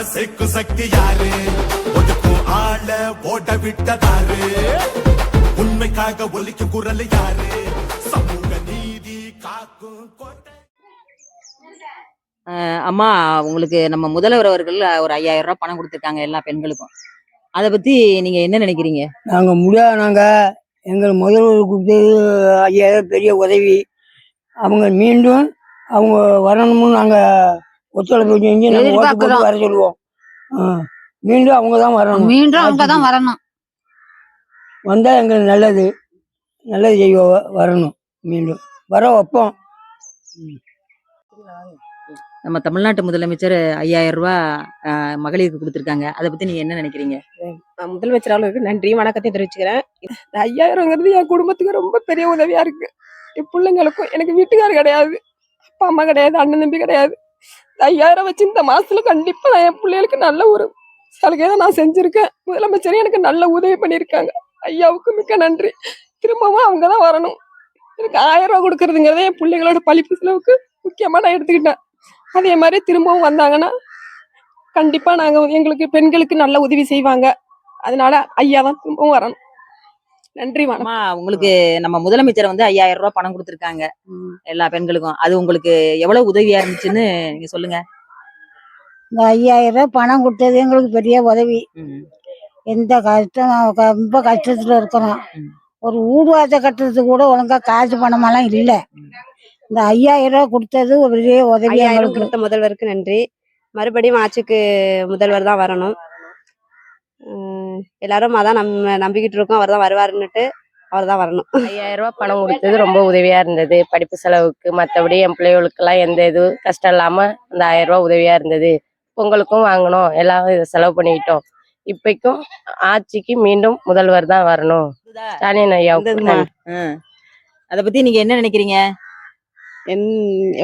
ஒன்னா நம்ம சேக்கு சக்தி யாரு? ஒதுக்கும் ஆள ஓட விட்டதாரு. உண்மைக்காக ஒலிக்கும் குரல் யாரு? சமூக நீதி காக்கும் கோட்டை. அம்மா உங்களுக்கு நம்ம முதல்வர் அவர்கள் ஒரு ஐயாயிரம் ரூபாய் பணம் கொடுத்துருக்காங்க எல்லா பெண்களுக்கும். அதை பத்தி நீங்க என்ன நினைக்கிறீங்க? நாங்கள் முடியாத நாங்கள் எங்கள் முதல்வர் கொடுத்தது ஐயாயிரம் பெரிய உதவி. அவங்க மீண்டும் அவங்க வரணும்னு நாங்கள் ஒத்துழைப்பு செஞ்சு நாங்கள் ஓட்டு போட்டு. வர சொல்லுவோம். மீண்டும் அவங்க தான் வரணும். மீண்டும் அவங்க தான் வரணும். வந்தால் எங்களுக்கு நல்லது. நல்லது செய்வ வரணும். மீண்டும். வர வைப்போம். நம்ம தமிழ்நாட்டு முதலமைச்சர் ஐயாயிரம் ரூபாய் அஹ், மகளிருக்கு கொடுத்துருக்காங்க. அதை பத்தி நீங்க என்ன நினைக்கிறீங்க? நான் முதலமைச்சர் அவர்களுக்கு நன்றி வணக்கத்தை தெரிவிச்சுக்கிறேன். இந்த ஐயாயிரங்கிறது என் குடும்பத்துக்கு ரொம்ப பெரிய உதவியா இருக்கு. என் பிள்ளைங்களுக்கும் எனக்கு வீட்டுக்காரர் கிடையாது. அப்பா அம்மா கிடையாது அண்ணன் தம்பி கிடையாது. ஐயாயிரம் வச்சு இந்த மாசத்துல கண்டிப்பா நான் என் பிள்ளைகளுக்கு நல்ல ஒரு சலுகை தான் நான் செஞ்சிருக்கேன். முதலமைச்சர் எனக்கு நல்ல உதவி பண்ணியிருக்காங்க. ஐயாவுக்கு மிக்க நன்றி. திரும்பவும் அவங்க தான் வரணும். எனக்கு ஆயிரம் ரூபா கொடுக்கறதுங்கிறத என் பிள்ளைகளோட பழிப்பு செலவுக்கு முக்கியமா நான் எடுத்துக்கிட்டேன். அதே மாதிரி திரும்பவும் வந்தாங்கன்னா கண்டிப்பா நாங்க எங்களுக்கு பெண்களுக்கு நல்ல உதவி செய்வாங்க. அதனால ஐயா தான் திரும்பவும் வரணும். நன்றி அம்மா உங்களுக்கு நம்ம முதலமைச்சர் வந்து ஐயாயிரம் ரூபாய் பணம் கொடுத்துருக்காங்க. எல்லா பெண்களுக்கும். அது உங்களுக்கு எவ்வளவு உதவியா இருந்துச்சுன்னு நீங்க சொல்லுங்க. இந்த ஐயாயிரம் ரூபாய் பணம் கொடுத்தது எங்களுக்கு பெரிய உதவி. எந்த கஷ்டம் ரொம்ப கஷ்டத்துல இருக்கிறோம். ஒரு ஊடுவாச கட்டுறதுக்கு கூட ஒழுங்கா காசு பணமெல்லாம் இல்ல. இந்த ஐயாயிரம் ரூபாய் கொடுத்தது ஒரு பெரிய உதவி எங்களுக்கு. கொடுத்த முதல்வருக்கு நன்றி. மறுபடியும் ஆட்சிக்கு முதல்வர் தான் வரணும். எல்லாரும் அதான் நம்ம நம்பிக்கிட்டு இருக்கோம். அவர் தான் வருவாருன்னுட்டு அவர் தான் வரணும். ஐயாயிரம் ரூபாய் பணம் கொடுத்தது ரொம்ப உதவியா இருந்தது. படிப்பு செலவுக்கு மற்றபடி என் பிள்ளைகளுக்கெல்லாம் எந்த இது கஷ்டம் இல்லாம அந்த ஆயிரம் ரூபாய் உதவியா இருந்தது. பொங்கலுக்கும் வாங்கினோம் எல்லாம் இதை செலவு பண்ணிக்கிட்டோம். இப்பைக்கும் ஆட்சிக்கு மீண்டும் முதல்வர் தான் வரணும். ஸ்டாலின் ஐயாவுக்கு. அதை பத்தி நீங்க என்ன நினைக்கிறீங்க? என்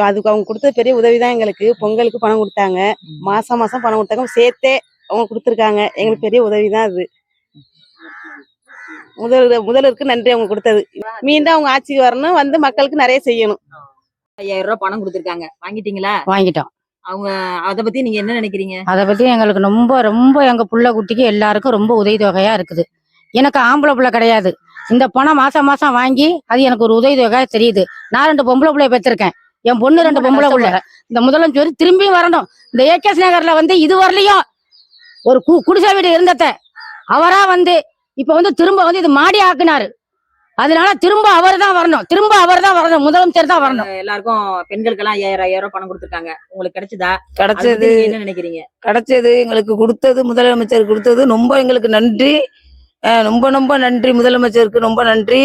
அதுக்கு அவங்க கொடுத்தது பெரிய உதவி தான் எங்களுக்கு. பொங்கலுக்கு பணம் கொடுத்தாங்க. மாசம் மாசம் பணம் கொடுத்தாங்க. சேர்த்தே அவங்க கொடுத்துருக்காங்க. எங்களுக்கு பெரிய உதவி தான் அது. முதல் முதல்வருக்கு நன்றி அவங்க கொடுத்தது. மீண்டும் அவங்க ஆட்சிக்கு வரணும் வந்து மக்களுக்கு நிறைய செய்யணும். ஐயாயிரம் ரூபாய் பணம் கொடுத்துருக்காங்க. வாங்கிட்டீங்களா? வாங்கிட்டோம். அவங்க அதை பத்தி நீங்க என்ன நினைக்கிறீங்க? அதை பத்தி எங்களுக்கு ரொம்ப ரொம்ப எங்க புள்ள குட்டிக்கு எல்லாருக்கும் ரொம்ப உதவி தொகையா இருக்குது. எனக்கு ஆம்பளை புள்ள கிடையாது. இந்த பணம் மாசம் மாசம் வாங்கி அது எனக்கு ஒரு உதவி தொகையா தெரியுது. நான் ரெண்டு பொம்பளை பிள்ளைய பெற்றிருக்கேன். என் பொண்ணு ரெண்டு பொம்பளை புள்ள. இந்த முதலமைச்சர் திரும்பி வரணும். இந்த ஏகேஎஸ் நகர்ல வந்து இது வரலையும். ஒரு கு- குடிசை வீடு இருந்தத அவரா வந்து இப்ப வந்து திரும்ப வந்து இது மாடி ஆக்குனாரு. அதனால திரும்ப அவர் தான் வரணும். திரும்ப அவர் தான் வரணும் முதலமைச்சர் தான் வரணும். எல்லாருக்கும் பெண்களுக்கெல்லாம் ஐயாயிரம் ஐயாயிரம் ரூபாய் பணம் கொடுத்துருக்காங்க. உங்களுக்கு கிடைச்சதா? கிடைச்சது. என்ன நினைக்கிறீங்க? கிடைச்சது எங்களுக்கு கொடுத்தது முதலமைச்சர் கொடுத்தது ரொம்ப எங்களுக்கு நன்றி. ரொம்ப ரொம்ப நன்றி முதலமைச்சருக்கு ரொம்ப நன்றி.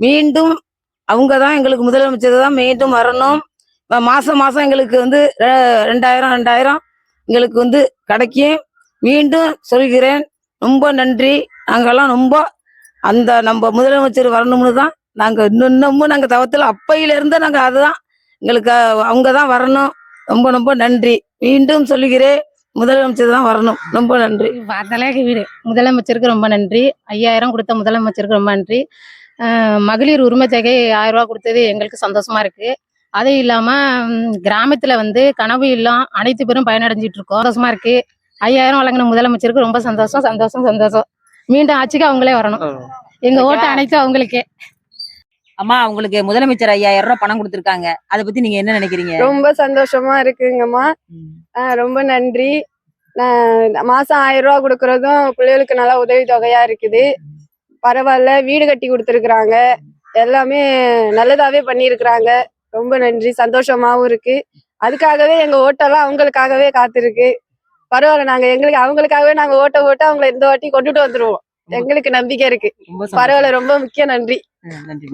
மீண்டும் அவங்க தான் எங்களுக்கு முதலமைச்சர் தான் மீண்டும் வரணும். மாசம் மாசம் எங்களுக்கு வந்து ரெ- ரெண்டாயிரம் ரெண்டாயிரம் எங்களுக்கு வந்து கிடைக்கும். மீண்டும் சொல்கிறேன். ரொம்ப நன்றி. நாங்கள்லாம் ரொம்ப அந்த நம்ம முதலமைச்சர் வரணும்னு தான் நாங்கள் இன்னும் இன்னமும் நாங்கள் தவத்துல அப்பையில இருந்து அதுதான். எங்களுக்கு அவங்க தான் வரணும். ரொம்ப ரொம்ப நன்றி. மீண்டும் சொல்லுகிறேன் முதலமைச்சர் தான் வரணும். ரொம்ப நன்றி. பார்த்தாலே வீடு. முதலமைச்சருக்கு ரொம்ப நன்றி. ஐயாயிரம் கொடுத்த முதலமைச்சருக்கு ரொம்ப நன்றி. மகளிர் உரிமை தொகை ஆயிரம் ரூபா கொடுத்தது எங்களுக்கு சந்தோஷமா இருக்கு. அதுவும் இல்லாம கிராமத்துல வந்து கனவு இல்லம் அனைத்து பேரும் பயனடைஞ்சிட்டு இருக்கோம். சந்தோஷமா இருக்கு. ஐயாயிரம் வழங்கின முதலமைச்சருக்கு ரொம்ப சந்தோஷம் சந்தோஷம் சந்தோஷம். மீண்டும் ஆட்சிக்கு அவங்களே வரணும். எங்க ஓட்டு அனைத்தும் அவங்களுக்கே. அம்மா உங்களுக்கு முதலமைச்சர் ஐயாயிரம் ரூபாய் பணம் கொடுத்திருக்காங்க. அதை பத்தி நீங்க என்ன நினைக்கிறீங்க? ரொம்ப சந்தோஷமா இருக்குங்கம்மா. ரொம்ப நன்றி. நான் மாசம் ஆயிரம் ரூபா கொடுக்கறதும் பிள்ளைகளுக்கு நல்லா உதவி தொகையா இருக்குது. பரவாயில்ல வீடு கட்டி கொடுத்துருக்குறாங்க. எல்லாமே நல்லதாவே பண்ணியிருக்கிறாங்க. ரொம்ப நன்றி. சந்தோஷமாவும் இருக்கு. அதுக்காகவே எங்க ஓட்டெல்லாம் அவங்களுக்காகவே காத்திருக்கு. பரவாயில்ல நாங்க எங்களுக்கு அவங்களுக்காகவே நாங்க ஓட்ட ஓட்ட அவங்கள இந்த வாட்டி கொண்டுட்டு வந்துருவோம். எங்களுக்கு நம்பிக்கை இருக்கு. பரவாயில்ல ரொம்ப முக்கிய நன்றி. நன்றி